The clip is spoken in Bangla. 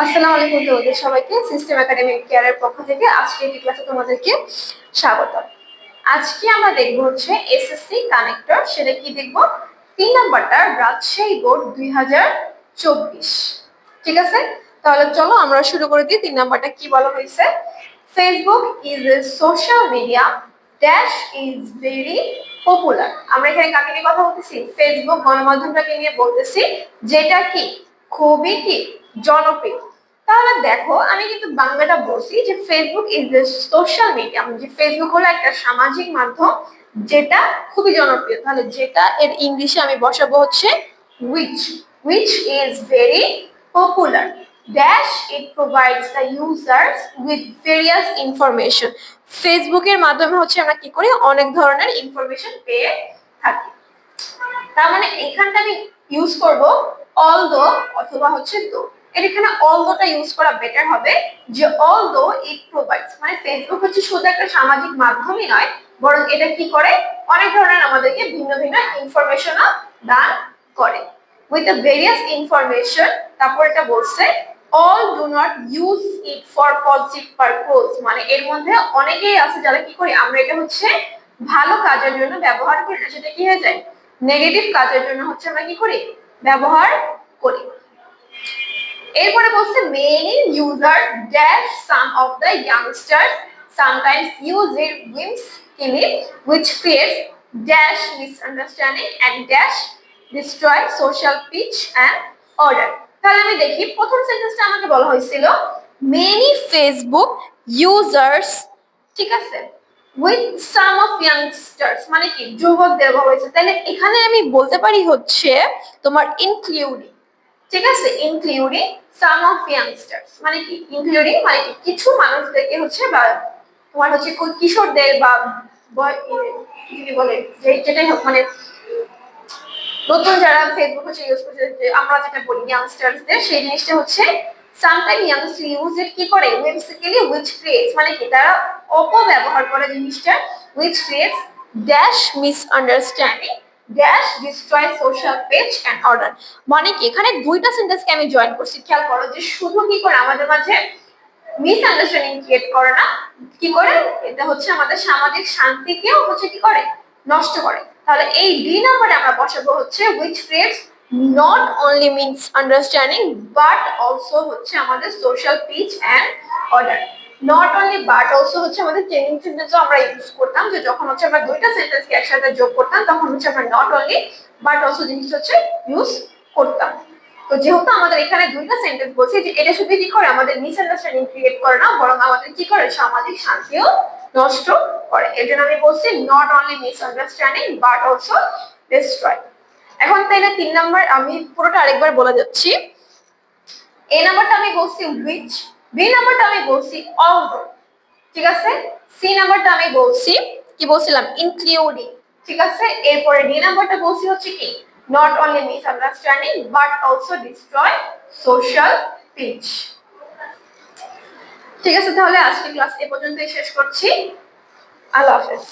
আসসালামু আলাইকুম তোমাদের সবাইকে সিস্টেম একাডেমিক কেয়ারের পক্ষ থেকে আজকে এই ক্লাসে তোমাদেরকে স্বাগত। আজকে আমরা দেখব হচ্ছে এসএসসি কানেক্টর সেটা কি দেখব? তিন নাম্বারটা, রাজশাহী বোর্ড দুই হাজার চব্বিশ। ঠিক আছে? তাহলে চলো আমরা শুরু করে দিই, তিন নাম্বারটা কি বলা হয়েছে? Facebook is a social media dash is very popular আমরা এখানে কাকে নিয়ে কথা বলতেছি? ফেসবুক গণমাধ্যমটাকে নিয়ে বলতেছি, যেটা কি? খুবই কি? জনপ্রিয়। তাহলে দেখো, আমি কিন্তু বাংলাটা বলছি যে Facebook is a social media যে ফেসবুক হলো একটা সামাজিক মাধ্যম যেটা খুবই জনপ্রিয়। তাহলে যেটা এর ইংলিশে আমি বসাবো হচ্ছে which which is very popular dash it provides the users with various information ফেসবুকের মাধ্যমে হচ্ছে আমরা কি করি? অনেক ধরনের ইনফরমেশন পেয়ে থাকি। তার মানে এখানটা আমি ইউজ করব অথবা হচ্ছে দো এর এখানে ইউজ করা বেটার হবে যে ইট প্রোভাইডস মানে ফেসবুক হচ্ছে শুধু একটা সামাজিক মাধ্যমই নয়, বরং এটা কি করে? অনেক ধরনের আমাদেরকে ভিন্ন ভিন্ন দান করে। উইথ দ্য ভেরিয়াস ইনফরমেশন তারপর এটা বলছে all do not use it for positive purpose মানে এর মধ্যে অনেকেই আছে যারা কি করি? আমরা এটা হচ্ছে ভালো কাজের জন্য ব্যবহার করি না, সেটা কি হয়ে যায়? নেগেটিভ কাজের জন্য হচ্ছে আমরা কি করি? ব্যবহার করি। এরপরে বলছে many user dash some of the youngster sometimes use এর whims clip which creates dash misunderstanding and dash destroy social peace and order তাহলে আমি দেখি, প্রথম সেন্টেন্সটা আমাকে বলা হয়েছিল মেনি ফেসবুক ইউজার্স ঠিক আছে উইথ সাম অফ ইয়াংস্টার্স মানে কি যুবকদের বলা হয়েছে। তাহলে এখানে আমি বলতে পারি হচ্ছে তোমার ইনক্লুডিং ঠিক আছে? ইনক্লুডিং সাম অফ ইয়াংস্টার্স মানে কি ইনক্লুডিং মানে কি, কিছু মানুষদেরকে হচ্ছে বা তোমার হচ্ছে কিশোরদের বা কি বলে যেটাই হোক মানে নতুন যারা ফেসবুক হচ্ছে ইউজ করছে আমরা যেটা বলি ইয়াংস্টার্সদের সেই জিনিসটা হচ্ছে সামটাইম ইয়াংস্টার ইউজ ইট কি করে? ওয়েবসাইটলি উইচ ক্রিয়েটস মানে কি? তারা অপব্যবহার করে জিনিসটা which creates dash misunderstanding dash destroy social page and order মানে কি? এখানে দুইটা সেন্টেন্সকে আমি জয়েন করছি। খেয়াল করো যে শুধু কি করে? আমাদের মাঝে মিসআন্ডারস্ট্যান্ডিং ক্রিয়েট করে না। কি করে? এটা হচ্ছে আমাদের সামাজিক শান্তিকেও হচ্ছে কি করে? নষ্ট করে। তাহলে এই ডি নাম্বারে আমরা বসাবো হচ্ছে which creates not only misunderstanding but also হচ্ছে আমাদের social peace and order not only but also হচ্ছে আমাদের চেঞ্জিং সেন্টেন্সও আমরা ইউজ করতাম, যে যখন হচ্ছে আমরা দুইটা সেন্টেন্সকে একসাথে যোগ করতাম, তখন হচ্ছে আমরা নট অনলি বাট অলসো জিনিসটা হচ্ছে ইউজ করতাম। তো যেহেতু আমাদের এখানে দুইটা সেন্টেন্স বলছে, যে এটা শুধু কি করে? আমাদের মিসআন্ডারস্ট্যান্ডিং ক্রিয়েট করে না, বরং আমাদের কি করে? সামাজিক শান্তিও নষ্ট করে। এর জন্য আমি বলছি not only misunderstanding but also destroy এখন তাইলে তিন নাম্বার, আমি পুরোটা আরেকবার বলে যাচ্ছি। এ নাম্বারটা আমি বলছি উইচ বি নাম্বারটা আমি বলছি অল ঠিক আছে? সি নাম্বারটা আমি বলছি, কি বলছিলাম? ইনক্লুডিং ঠিক আছে? এরপরে ডি নাম্বারটা বলছি হচ্ছে কি? Not only misunderstanding but also destroy social peace ঠিক আছে, তাহলে আজকে ক্লাস এ পর্যন্তই শেষ করছি। আল্লাহ হাফেজ।